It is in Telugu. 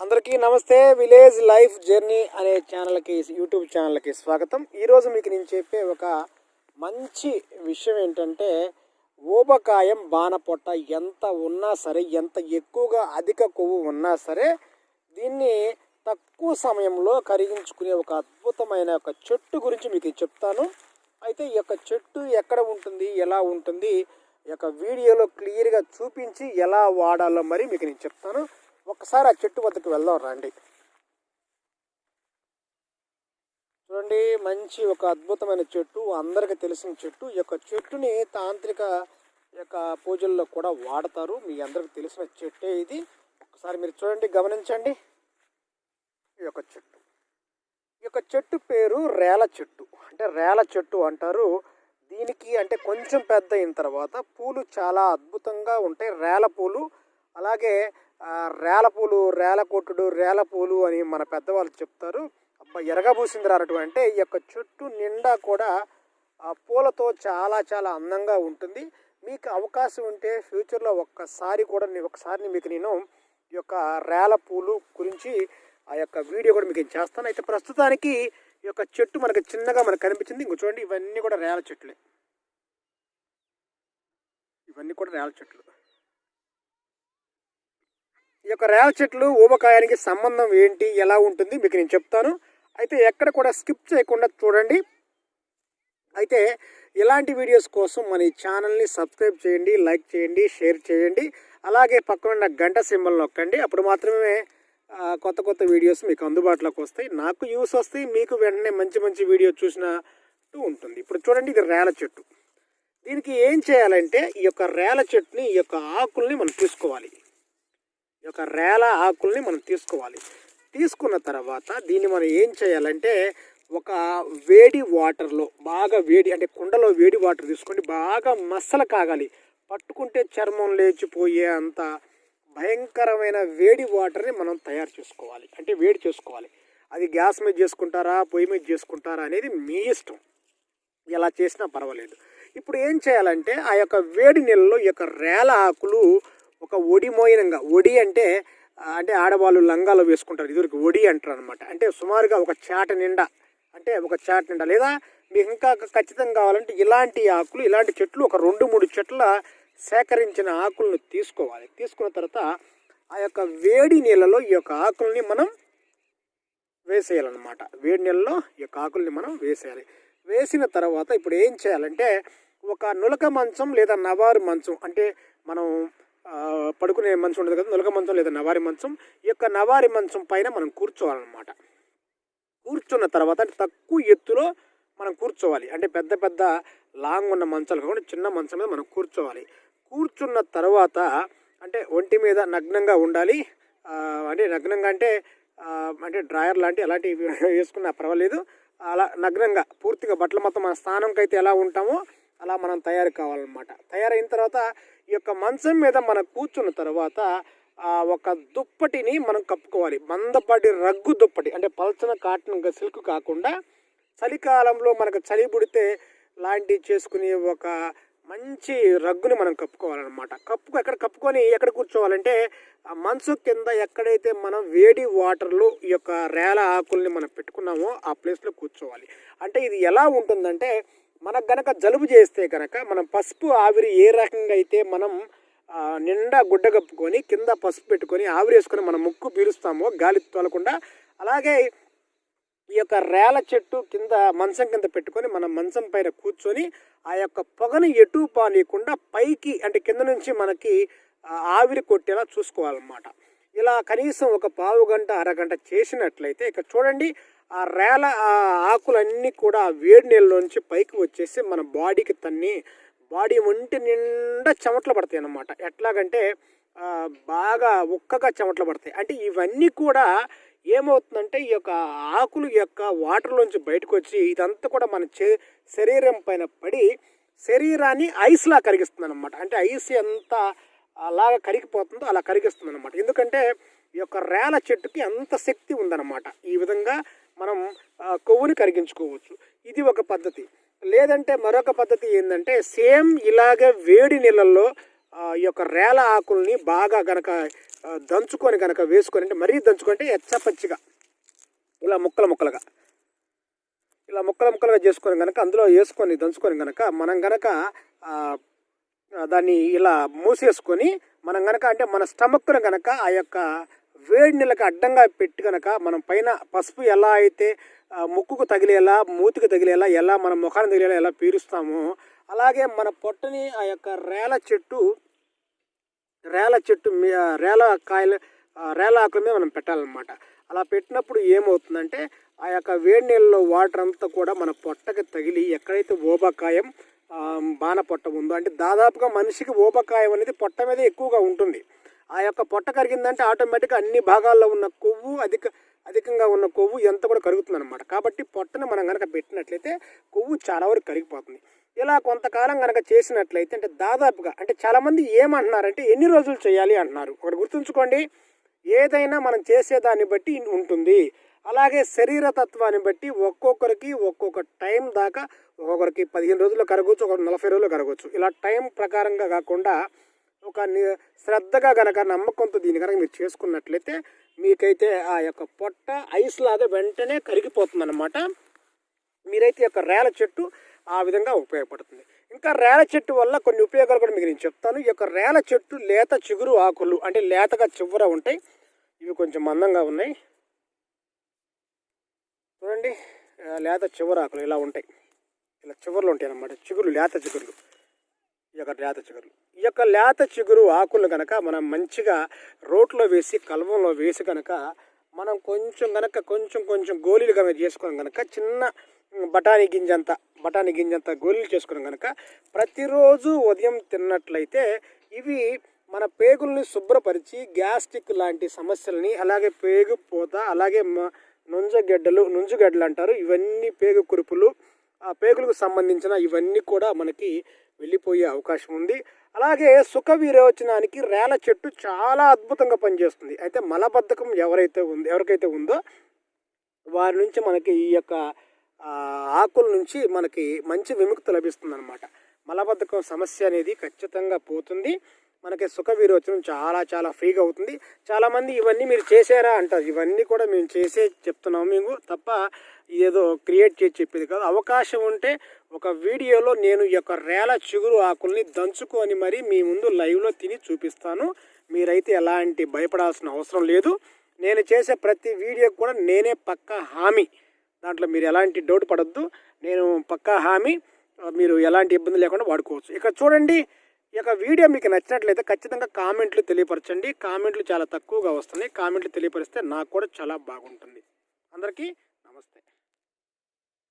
అందరికీ నమస్తే. విలేజ్ లైఫ్ జర్నీ అనే ఛానల్కి యూట్యూబ్ ఛానల్కి స్వాగతం. ఈరోజు మీకు నేను చెప్పే ఒక మంచి విషయం ఏంటంటే ఊబకాయం బాణపొట్ట ఎంత ఉన్నా సరే ఎంత ఎక్కువగా అధిక కొవ్వు ఉన్నా సరే దీన్ని తక్కువ సమయంలో కరిగించుకునే ఒక అద్భుతమైన ఒక చెట్టు గురించి మీకు చెప్తాను. అయితే ఈ యొక్క చెట్టు ఎక్కడ ఉంటుంది ఎలా ఉంటుంది ఈ యొక్క వీడియోలో క్లియర్గా చూపించి ఎలా వాడాలో మరి మీకు నేను చెప్తాను. ఒకసారి ఆ చెట్టు వద్దకు వెళ్దాం రండి. చూడండి మంచి ఒక అద్భుతమైన చెట్టు అందరికీ తెలిసిన చెట్టు. ఈ యొక్క చెట్టుని తాంత్రిక యొక్క పూజల్లో కూడా వాడతారు. మీ అందరికి తెలిసిన చెట్టే ఇది. ఒకసారి మీరు చూడండి గమనించండి. ఈ యొక్క చెట్టు. ఈ యొక్క చెట్టు పేరు రేల చెట్టు. అంటే రేల చెట్టు అంటారు. దీనికి అంటే కొంచెం పెద్ద అయిన తర్వాత పూలు చాలా అద్భుతంగా ఉంటాయి. రేల పూలు. అలాగే రేలపూలు రేల రేలపూలు కొట్టుడు అని మన పెద్దవాళ్ళు చెప్తారు. అబ్బా ఎరగబూసిందిరారటు అంటే ఈ యొక్క చెట్టు నిండా కూడా ఆ పూలతో చాలా చాలా అందంగా ఉంటుంది. మీకు అవకాశం ఉంటే ఫ్యూచర్లో ఒక్కసారి కూడా నేను ఒకసారి మీకు నేను ఈ యొక్క రేల పూలు గురించి ఆ యొక్క వీడియో కూడా మీకు చేస్తాను. అయితే ప్రస్తుతానికి ఈ యొక్క చెట్టు మనకు చిన్నగా మనకు కనిపించింది. ఇంకో చూడండి ఇవన్నీ కూడా రేల చెట్లే. ఇవన్నీ కూడా రేల చెట్లు. ఈ యొక్క రేల చెట్లు ఊబకాయానికి సంబంధం ఏంటి? ఎలా ఉంటుంది? మీకు నేను చెప్తాను. అయితే ఎక్కడ కూడా స్కిప్ చేయకుండా చూడండి. అయితే ఇలాంటి వీడియోస్ కోసం మన ఈ ఛానల్ని సబ్స్క్రైబ్ చేయండి లైక్ చేయండి షేర్ చేయండి. అలాగే పక్కన ఉన్న గంట సింబల్ నొక్కండి. అప్పుడు మాత్రమే కొత్త కొత్త వీడియోస్ మీకు అందుబాటులోకి వస్తాయి. నాకు యూస్ వస్తాయి. మీకు వెంటనే మంచి మంచి వీడియో చూసినట్టు ఉంటుంది. ఇప్పుడు చూడండి ఇది రేల చెట్టు. దీనికి ఏం చేయాలంటే ఈ యొక్క రేల చెట్టుని ఈ యొక్క ఆకుల్ని మనం తీసుకోవాలి యొక్క రేల ఆకుల్ని మనం తీసుకోవాలి. తీసుకున్న తర్వాత దీన్ని మనం ఏం చేయాలంటే ఒక వేడి వాటర్లో బాగా వేడి అంటే కుండలో వేడి వాటర్ తీసుకొని బాగా మసల కాగాలి. పట్టుకుంటే చర్మం లేచిపోయే అంత భయంకరమైన వేడి వాటర్ని మనం తయారు చేసుకోవాలి. అంటే వేడి చేసుకోవాలి. అది గ్యాస్ మీద చేసుకుంటారా పొయ్యి మీద చేసుకుంటారా అనేది మీ ఇష్టం. ఎలా చేసినా పర్వాలేదు. ఇప్పుడు ఏం చేయాలంటే ఆ యొక్క వేడి నీళ్ళలో ఈ యొక్క రేల ఆకులు ఒక ఒడి మోయనంగా ఒడి అంటే అంటే ఆడవాళ్ళు లంగాలు వేసుకుంటారు ఇదివరకు ఒడి అంటారు అనమాట అంటే సుమారుగా ఒక చాట నిండా అంటే ఒక చాట నిండా లేదా మీకు ఇంకా ఖచ్చితంగా కావాలంటే ఇలాంటి ఆకులు ఇలాంటి చెట్లు ఒక రెండు మూడు చెట్ల సేకరించిన ఆకులను తీసుకోవాలి. తీసుకున్న తర్వాత ఆ యొక్క వేడి నీళ్ళలో ఈ యొక్క ఆకుల్ని మనం వేసేయాలన్నమాట. వేడి నీళ్ళలో ఈ యొక్క ఆకుల్ని మనం వేసేయాలి. వేసిన తర్వాత ఇప్పుడు ఏం చేయాలంటే ఒక నులక మంచం లేదా నవారు మంచం అంటే మనం పడుకునే మంచం ఉండదు కదా నొలక మంచం లేదా నవారి మంచం. ఈ యొక్క నవారి మంచం పైన మనం కూర్చోవాలన్నమాట. కూర్చున్న తర్వాత అంటే తక్కువ ఎత్తులో మనం కూర్చోవాలి. అంటే పెద్ద పెద్ద లాంగ్ ఉన్న మంచాలు కాకుండా చిన్న మంచం మీద మనం కూర్చోవాలి. కూర్చున్న తర్వాత అంటే ఒంటి మీద నగ్నంగా ఉండాలి. అంటే నగ్నంగా అంటే అంటే డ్రాయర్ లాంటి అలాంటివి వేసుకున్నా పర్వాలేదు. అలా నగ్నంగా పూర్తిగా బట్టలు మొత్తం మన స్థానంకి అయితే ఎలా ఉంటామో అలా మనం తయారు కావాలన్నమాట. తయారైన తర్వాత ఈ యొక్క మంచం మీద మనం కూర్చున్న తర్వాత ఒక దుప్పటిని మనం కప్పుకోవాలి. మందపాటి రగ్గు దుప్పటి అంటే పలచన కాటన్ సిల్క్ కాకుండా చలికాలంలో మనకు చలి పుడితే లాంటివి చేసుకుని ఒక మంచి రగ్గుని మనం కప్పుకోవాలన్నమాట. కప్పు ఎక్కడ కప్పుకొని ఎక్కడ కూర్చోవాలంటే ఆ మంచు కింద ఎక్కడైతే మనం వేడి వాటర్లో ఈ యొక్క రేల ఆకుల్ని మనం పెట్టుకున్నామో ఆ ప్లేస్లో కూర్చోవాలి. అంటే ఇది ఎలా ఉంటుందంటే మనకు గనక జలుబు చేస్తే కనుక మనం పసుపు ఆవిరి ఏ రకంగా అయితే మనం నిండా గుడ్డ కప్పుకొని కింద పసుపు పెట్టుకొని ఆవిరి వేసుకొని మనం ముక్కు పీలుస్తామో గాలి తోలకుండా అలాగే ఈ యొక్క రేల చెట్టు కింద మంచం కింద పెట్టుకొని మనం మంచం పైన కూర్చొని ఆ యొక్క పొగను ఎటు పానీయకుండా పైకి అంటే కింద నుంచి మనకి ఆవిరి కొట్టేలా చూసుకోవాలన్నమాట. ఇలా కనీసం ఒక పావు గంట అరగంట చేసినట్లయితే ఇక్కడ చూడండి ఆ రేల ఆ ఆకులన్నీ కూడా ఆ వేడి నీళ్ళలోంచి పైకి వచ్చేసి మన బాడీకి తన్ని బాడీ ఒంటి నిండా చెమటలు పడతాయి అన్నమాట. ఎట్లాగంటే బాగా ఉక్కగా చెమటలు పడతాయి. అంటే ఇవన్నీ కూడా ఏమవుతుందంటే ఈ యొక్క ఆకులు యొక్క వాటర్లోంచి బయటకు వచ్చి ఇదంతా కూడా మన చే శరీరం పైన పడి శరీరాన్ని ఐస్లా కరిగిస్తుంది అనమాట అంటే ఐస్ ఎంత అలాగా కరిగిపోతుందో అలా కరిగిస్తుంది అనమాట ఎందుకంటే ఈ యొక్క రేల చెట్టుకి అంత శక్తి ఉందన్నమాట. ఈ విధంగా మనం కొవ్వుని కరిగించుకోవచ్చు. ఇది ఒక పద్ధతి. లేదంటే మరొక పద్ధతి ఏంటంటే సేమ్ ఇలాగే వేడి నీళ్ళల్లో ఈ యొక్క రేల ఆకుల్ని బాగా గనక దంచుకొని కనుక వేసుకొని అంటే మరీ దంచుకుంటే ఎచ్చపచ్చిగా ఇలా ముక్కలు ముక్కలుగా ఇలా ముక్కలు ముక్కలుగా చేసుకొని కనుక అందులో వేసుకొని దంచుకొని కనుక మనం కనుక దాన్ని ఇలా మూసేసుకొని మనం కనుక అంటే మన స్టమక్ను కనుక ఆ యొక్క వేడి నీళ్ళకి అడ్డంగా పెట్టి కనుక మనం పైన పసుపు ఎలా అయితే ముక్కుకు తగిలేలా మూతికి తగిలేలా ఎలా మన ముఖాన్ని తగిలేలా ఎలా పీరుస్తామో అలాగే మన పొట్టని ఆ యొక్క రేల చెట్టు రేల చెట్టు మీ రేల కాయలు రేల ఆకుల మీద మనం పెట్టాలన్నమాట. అలా పెట్టినప్పుడు ఏమవుతుందంటే ఆ యొక్క వేడి నీళ్ళలో వాటర్ అంతా కూడా మన పొట్టకి తగిలి ఎక్కడైతే ఓబకాయం బాణ పొట్ట ఉందో అంటే దాదాపుగా మనిషికి ఓబకాయం అనేది పొట్ట మీద ఎక్కువగా ఉంటుంది. ఆ యొక్క పొట్ట కరిగిందంటే ఆటోమేటిక్గా అన్ని భాగాల్లో ఉన్న కొవ్వు అధిక అధికంగా ఉన్న కొవ్వు ఎంత కూడా కరుగుతుంది అనమాట కాబట్టి పొట్టను మనం కనుక పెట్టినట్లయితే కొవ్వు చాలా వరకు కరిగిపోతుంది. ఇలా కొంతకాలం కనుక చేసినట్లయితే అంటే దాదాపుగా అంటే చాలామంది ఏమంటున్నారంటే ఎన్ని రోజులు చేయాలి అంటున్నారు? ఒకటి గుర్తుంచుకోండి. ఏదైనా మనం చేసేదాన్ని బట్టి ఉంటుంది. అలాగే శరీర తత్వాన్ని బట్టి ఒక్కొక్కరికి ఒక్కొక్క టైం దాకా ఒక్కొక్కరికి పదిహేను రోజులు కరగవచ్చు ఒక నలభై రోజులు కరగవచ్చు ఇలా టైం ప్రకారంగా కాకుండా ఒక శ్రద్ధగా గనక నమ్మకంతో దీని కనుక మీరు చేసుకున్నట్లయితే మీకైతే ఆ యొక్క పొట్ట ఐస్ లాగా వెంటనే కరిగిపోతుంది మీరైతే యొక్క రేల చెట్టు ఆ విధంగా ఉపయోగపడుతుంది. ఇంకా రేల చెట్టు వల్ల కొన్ని ఉపయోగాలు కూడా మీకు నేను చెప్తాను. ఈ యొక్క రేల చెట్టు లేత చిగురు ఆకులు అంటే లేతగా చివర ఉంటాయి. ఇవి కొంచెం మందంగా ఉన్నాయి. చూడండి లేత చివర ఆకులు ఇలా ఉంటాయి. ఇలా చివర్లు ఉంటాయి అన్నమాట. చిగురు లేత చిగురులు. ఈ యొక్క లేత చిగురు ఈ యొక్క లేత చిగురు ఆకులు కనుక మనం మంచిగా రోట్లో వేసి కలవంలో వేసి కనుక మనం కొంచెం కనుక కొంచెం కొంచెం గోళీలు కనుక చేసుకుని కనుక చిన్న బఠానీ గింజంత బఠానీ గింజంత గోళీలు చేసుకుని కనుక ప్రతిరోజు ఉదయం తిన్నట్లయితే ఇవి మన పేగుల్ని శుభ్రపరిచి గ్యాస్ట్రిక్ లాంటి సమస్యలని అలాగే పేగు పోత అలాగే మా నుంజగడ్డలు నుంజుగడ్డలు అంటారు. ఇవన్నీ పేగు కురుపులు. ఆ పేగులకు సంబంధించిన ఇవన్నీ కూడా మనకి వెళ్ళిపోయే అవకాశం ఉంది. అలాగే సుఖ విరోచనానికి రేల చెట్టు చాలా అద్భుతంగా పనిచేస్తుంది. అయితే మలబద్ధకం ఎవరైతే ఉంది ఎవరికైతే ఉందో వారి నుంచి మనకి ఈ యొక్క ఆకుల నుంచి మనకి మంచి విముక్తి లభిస్తుంది అనమాట మలబద్ధకం సమస్య అనేది ఖచ్చితంగా పోతుంది. మనకి సుఖ విరోచనం చాలా చాలా ఫ్రీగా అవుతుంది. చాలామంది ఇవన్నీ మీరు చేశారా అంటారు ఇవన్నీ కూడా మేము చేసే చెప్తున్నాము మేము. తప్ప ఏదో క్రియేట్ చేసి చెప్పేది కాదు. అవకాశం ఉంటే ఒక వీడియోలో నేను ఈ యొక్క రేల చిగురు ఆకుల్ని దంచుకొని మరి మీ ముందు లైవ్లో తిని చూపిస్తాను. మీరైతే ఎలాంటి భయపడాల్సిన అవసరం లేదు. నేను చేసే ప్రతి వీడియోకి కూడా నేనే పక్కా హామీ. దాంట్లో మీరు ఎలాంటి డౌట్ పడద్దు. నేను పక్కా హామీ. మీరు ఎలాంటి ఇబ్బంది లేకుండా వాడుకోవచ్చు. ఇక్కడ చూడండి ఈ యొక్క వీడియో మీకు నచ్చినట్లయితే ఖచ్చితంగా కామెంట్లు తెలియపరచండి. కామెంట్లు చాలా తక్కువగా వస్తున్నాయి. కామెంట్లు తెలియపరిస్తే నాకు కూడా చాలా బాగుంటుంది. అందరికీ